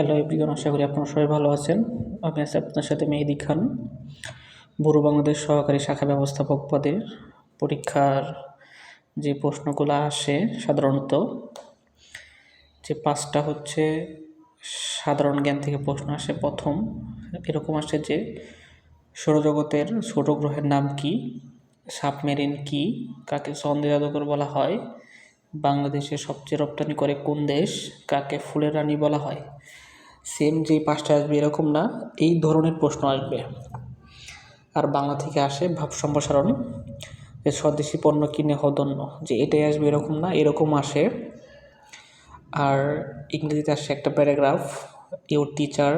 Hello everyone আশা করি আপনারা সবাই ভালো আছেন। আমি আছি আপনার সাথে মেহেদি খান বুড়ো বাংলাদেশ সহকারী শাখা ব্যবস্থাপক পদের। পরীক্ষার যে প্রশ্নগুলো আসে সাধারণত, যে পাঁচটা হচ্ছে সাধারণ জ্ঞান থেকে প্রশ্ন আসে প্রথম, এরকম আসে যে সৌরজগতের ছোট গ্রহের নাম কি, সাবমেরিন কি, কাকে সন্দেহ জাদুকর বলা হয় বাংলাদেশে সবচেয়ে রপ্তানি করে কোন দেশ, কাকে ফুলের রানী বলা হয়। সেম যে পাঁচটা আসবে এরকম না, এই ধরনের প্রশ্ন আসবে। আর বাংলা থেকে আসে ভাব সম্প্রসারণ, যে স্বদেশি পণ্য কিনে হদন্য, যে এটাই আসবে এরকম না, এরকম আসে। আর ইংরেজিতে আসে একটা প্যারাগ্রাফ ইউর টিচার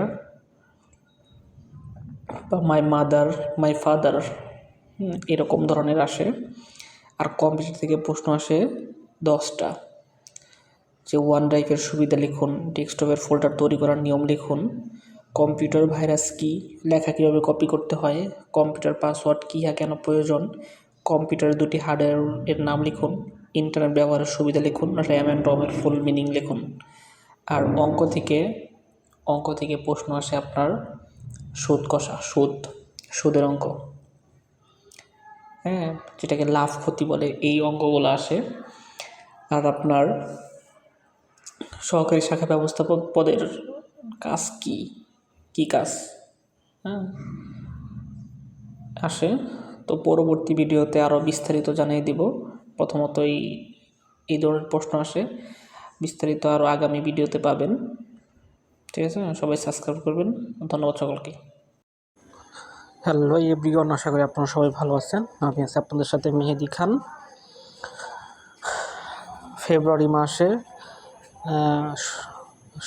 বা মাই মাদার মাই ফাদার এরকম ধরনের আসে। আর কম্পিউটার থেকে প্রশ্ন আসে, দশটা যে ওয়ান ড্রাইভের সুবিধা লিখুন, ডেস্কটপের ফোল্ডার তৈরি করার নিয়ম লিখুন, কম্পিউটার ভাইরাস কি, লেখা কীভাবে কপি করতে হয়, কম্পিউটার পাসওয়ার্ড কী হ্যাঁ কেন প্রয়োজন, কম্পিউটারের দুটি হার্ডওয়্যার এর নাম লিখুন ইন্টারনেট ব্যবহারের সুবিধা লিখুন র্যাম অ্যান্ড রমের ফুল মিনিং লিখুন। আর অঙ্ক থেকে অঙ্ক থেকে প্রশ্ন আসে আপনার সুদ কষা, সুদ, সুদের অঙ্ক। হ্যাঁ যেটাকে লাভ ক্ষতি বলে এই অঙ্কগুলো আসে। আর আপনার সহকারী শাখা ব্যবস্থাপক পদের কাজ কি? কি কাজ? হ্যাঁ। আসে। তো পরবর্তী ভিডিওতে আরও বিস্তারিত জানিয়ে দিব। প্রথমত এই এই ধরনের প্রশ্ন আসে। বিস্তারিত আরও আগামী ভিডিওতে পাবেন। ঠিক আছে? সবাই সাবস্ক্রাইব করবেন। ধন্যবাদ সকলকে। হ্যালো এভরিওয়ান, আশা করি আপনারা সবাই ভালো আছেন। আমি আছি আপনাদের সাথে মেহেদি খান। ফেব্রুয়ারি মাসে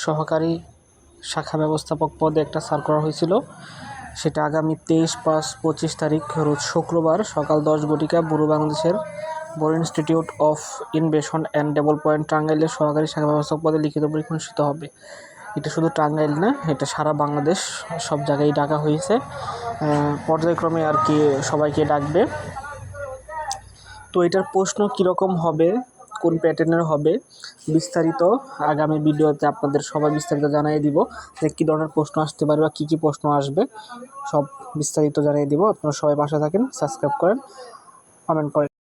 সহকারী শাখা ব্যবস্থাপক পদে একটা সার করা হয়েছিল। সেটা আগামী তেইশ পাঁচ পঁচিশ তারিখ, রোজ শুক্রবার সকাল দশ ঘটিকা বুড়ো বাংলাদেশের বড় institute of invention and development টাঙ্গাইলের সহকারী শাখা ব্যবস্থাপক পদে লিখিত পরীক্ষা অনুষ্ঠিত হবে। এটা শুধু টাঙ্গাইল না, এটা সারা বাংলাদেশ, সব জায়গায় ডাকা হয়েছে। পর্যায়ক্রমে আর কি সবাইকে ডাকবে। তো এটার প্রশ্ন কীরকম হবে? কোন প্যাটার্নের হবে, বিস্তারিত আগামী ভিডিওতে আপনাদের সবাই বিস্তারিত জানিয়ে দিব যে কী ধরনের প্রশ্ন আসতে পারে বা কী কী প্রশ্ন আসবে। সব বিস্তারিত জানিয়ে দিব। আপনারা সবাই বাসা থাকেন, সাবস্ক্রাইব করেন কমেন্ট করেন।